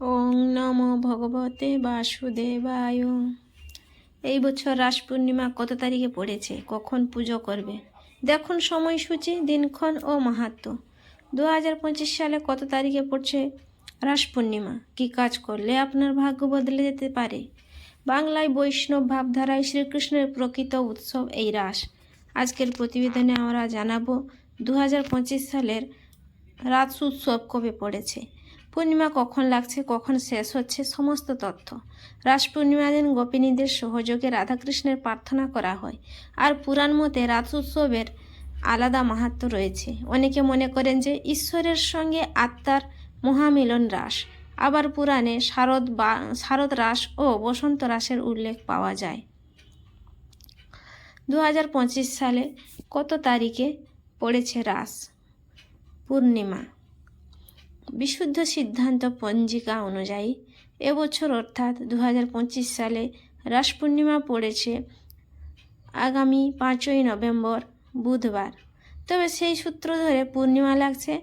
ওং নমো ভগবতে বাসুদেবায়। এই বছর রাস পূর্ণিমা কত তারিখে পড়েছে? কখন পুজো করবে? দেখুন সময়সূচি, দিনক্ষণ ও মাহাত্ম। দু হাজার পঁচিশ সালে কত তারিখে পড়ছে রাস পূর্ণিমা? কী কাজ করলে আপনার ভাগ্য বদলে যেতে পারে? বাংলায় বৈষ্ণব ভাবধারায় শ্রীকৃষ্ণের প্রকৃত উৎসব এই রাস। আজকের প্রতিবেদনে আমরা জানাব দু হাজার পঁচিশ সালের রাস উৎসব কবে পড়েছে? পূর্ণিমা কখন লাগছে, কখন শেষ হচ্ছে, সমস্ত তথ্য। রাস পূর্ণিমা দিন গোপিনীদের সহযোগে রাধাকৃষ্ণের প্রার্থনা করা হয়। আর পুরাণ মতে রাত উৎসবের আলাদা মাহাত্ম রয়েছে। অনেকে মনে করেন যে ঈশ্বরের সঙ্গে আত্মার মহামিলন রাস আবার পুরাণে শারদ বা, শারদ রাস ও বসন্ত রাসের উল্লেখ পাওয়া যায়। দু হাজার পঁচিশ সালে কত তারিখে পড়েছে রাস পূর্ণিমা। বিশুদ্ধ সিদ্ধান্ত পঞ্জিকা অনুযায়ী এবছর অর্থাৎ দু হাজার পঁচিশ সালে রাস পূর্ণিমা পড়েছে আগামী পাঁচই নভেম্বর, বুধবার। তবে সেই সূত্র ধরে পূর্ণিমা লাগছে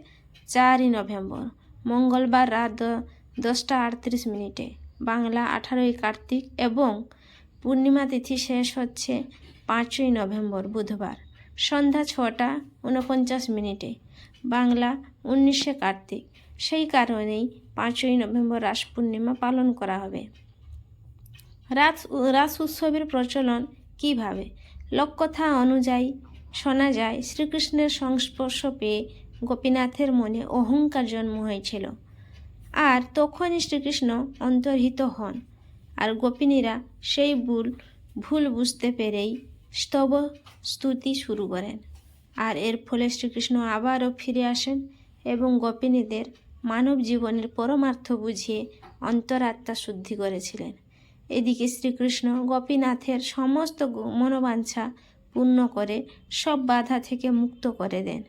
চারই নভেম্বর, মঙ্গলবার রাত দশটা আটত্রিশ মিনিটে। বাংলা আঠারোই কার্তিক এবং পূর্ণিমা তিথি শেষ হচ্ছে পাঁচই নভেম্বর, বুধবার। সন্ধ্যা ছটা উনপঞ্চাশ মিনিটে। বাংলা উনিশে কার্তিক। সেই কারণেই পাঁচই নভেম্বর রাস পূর্ণিমা পালন করা হবে। রাস রাস উৎসবের প্রচলন কীভাবে? লোককথা অনুযায়ী শোনা যায়, শ্রীকৃষ্ণের সংস্পর্শ পেয়ে গোপীনাথের মনে অহংকার জন্ম হয়েছিল। আর তখনই শ্রীকৃষ্ণ অন্তর্হিত হন। আর গোপিনীরা সেই ভুল ভুল বুঝতে পেরেই স্তব স্তুতি শুরু করেন। আর এর ফলে শ্রীকৃষ্ণ আবারও ফিরে আসেন। এবং গোপিনীদের মানব জীবনের পরমার্থ বুঝিয়ে অন্তরাত্মা শুদ্ধি করেছিলেন। এদিকে শ্রীকৃষ্ণ গোপীনাথের সমস্ত মনোবাঞ্ছা পূর্ণ করে সব বাধা থেকে মুক্ত করে দেন।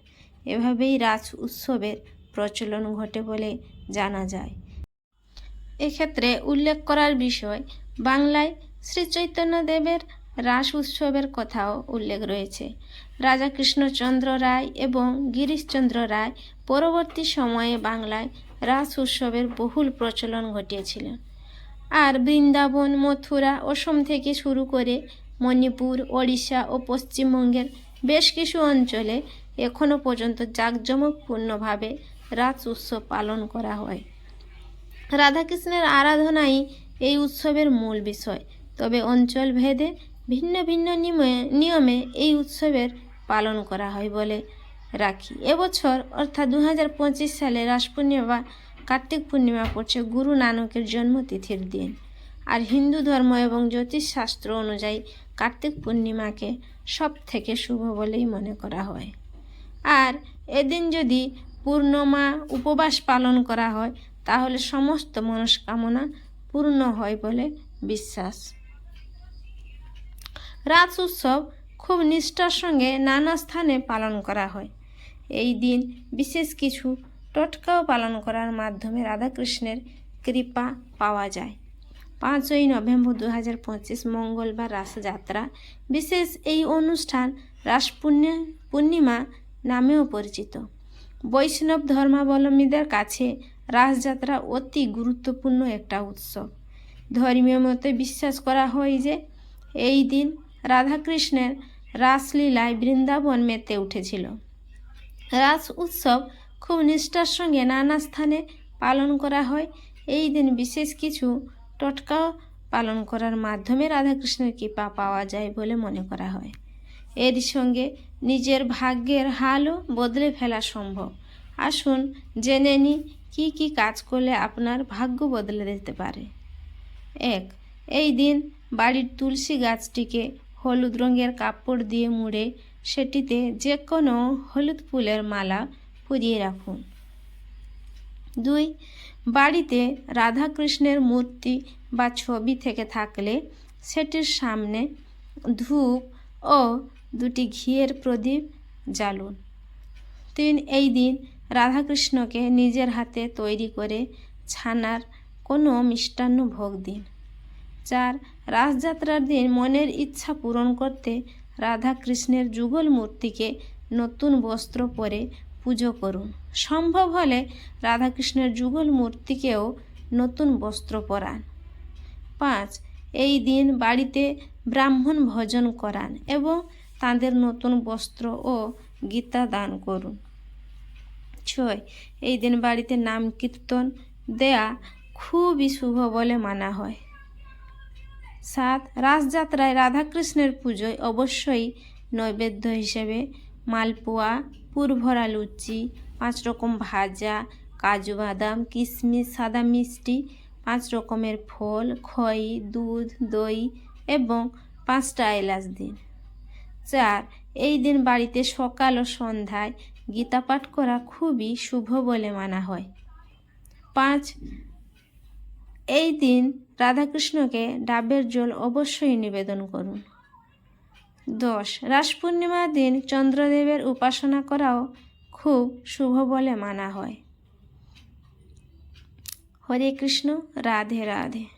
এভাবেই রাজ উৎসবের প্রচলন ঘটে বলে জানা যায়। এক্ষেত্রে উল্লেখ করার বিষয়, বাংলায় শ্রী চৈতন্যদেবের রাস উৎসবের কথাও উল্লেখ রয়েছে। রাজা কৃষ্ণচন্দ্র রায় এবং গিরিশচন্দ্র রায় পরবর্তী সময়ে বাংলায় রাস উৎসবের বহুল প্রচলন ঘটিয়েছিলেন আর বৃন্দাবন, মথুরা, অসম থেকে শুরু করে মণিপুর, ওড়িশা ও পশ্চিমবঙ্গের বেশ কিছু অঞ্চলে এখনও পর্যন্ত জাঁকজমকপূর্ণভাবে রাস উৎসব পালন করা হয়। রাধাকৃষ্ণের আরাধনাই এই উৎসবের মূল বিষয়। তবে অঞ্চল ভেদে ভিন্ন ভিন্ন নিয়মে নিয়মে এই উৎসবের পালন করা হয় বলে রাখি। এবছর অর্থাৎ দু হাজার পঁচিশ সালে রাস পূর্ণিমা বা কার্তিক পূর্ণিমা পড়ছে গুরু নানকের জন্মতিথির দিন। আর হিন্দু ধর্ম এবং জ্যোতিষশাস্ত্র অনুযায়ী কার্তিক পূর্ণিমাকে সব থেকে শুভ বলেই মনে করা হয়। আর এদিন যদি পূর্ণমা উপবাস পালন করা হয়, তাহলে সমস্ত মনস্কামনা পূর্ণ হয় বলে বিশ্বাস। রাত উৎসব খুব নিষ্ঠার সঙ্গে নানা স্থানে পালন করা হয়। এই দিন বিশেষ কিছু টোটকাও পালন করার মাধ্যমে রাধাকৃষ্ণের কৃপা পাওয়া যায়। পাঁচই নভেম্বর দু হাজার পঁচিশ মঙ্গলবার রাসযাত্রা। বিশেষ এই অনুষ্ঠান রাস পূর্ণি- পূর্ণিমা নামেও পরিচিত। বৈষ্ণব ধর্মাবলম্বীদের কাছে রাসযাত্রা অতি গুরুত্বপূর্ণ একটা উৎসব। ধর্মীয় মতে বিশ্বাস করা হয় যে এই দিন রাধাকৃষ্ণের রাসলীলায় বৃন্দাবন মেতে উঠেছিল। রাস উৎসব খুব নিষ্ঠার সঙ্গে নানা স্থানে পালন করা হয়। এই দিন বিশেষ কিছু টোটকা পালন করার মাধ্যমে রাধাকৃষ্ণের কৃপা পাওয়া যায় বলে মনে করা হয়। এর সঙ্গে নিজের ভাগ্যের হালও বদলে ফেলা সম্ভব। আসুন জেনে নিই কী কী কাজ করলে আপনার ভাগ্য বদলে দিতে পারে? এক, এই দিন বাড়ির তুলসী গাছটিকে হলুদ রঙের কাপড় দিয়ে মুড়ে সেটিতে যে কোনো হলুদ ফুলের মালা পরিয়ে রাখুন। দুই, বাড়িতে রাধাকৃষ্ণের মূর্তি বা ছবি থেকে থাকলে সেটির সামনে ধূপ ও দুটি ঘিয়ের প্রদীপ জ্বালুন। তিন, এই দিন রাধাকৃষ্ণকে নিজের হাতে তৈরি করে ছানার কোনো মিষ্টান্ন ভোগ দিন। চার রাসযাত্রার দিন মনের ইচ্ছা পূরণ করতে রাধাকৃষ্ণের যুগল মূর্তিকে নতুন বস্ত্র পরে পুজো করুন। সম্ভব হলে রাধাকৃষ্ণের যুগল মূর্তিকেও নতুন বস্ত্র পরান। পাঁচ, এই দিন বাড়িতে ব্রাহ্মণ ভজন করান এবং তাদের নতুন বস্ত্র ও গীতা দান করুন। ছয়, এই দিন বাড়িতে নাম কীর্তন দেয়া খুবই শুভ বলে মানা হয়। সাত রাসযাত্রায় রাধাকৃষ্ণের পুজোয় অবশ্যই নৈবেদ্য হিসেবে মালপোয়া, পুরভরা লুচি, পাঁচ রকম ভাজা, কাজু বাদাম, কিশমিশ, সাদা মিষ্টি, পাঁচ রকমের ফল, খই, দুধ, দই এবং পাঁচটা এলাচ দিন। চার, এই দিন বাড়িতে সকাল ও সন্ধ্যায় গীতা পাঠ করা খুবই শুভ বলে মানা হয়। পাঁচ, এই দিন রাধাকৃষ্ণকে ডাবের জল অবশ্যই নিবেদন করুন। দশ রাস পূর্ণিমার দিন চন্দ্রদেবের উপাসনা করাও খুব শুভ বলে মানা হয়। হরে কৃষ্ণ, রাধে রাধে।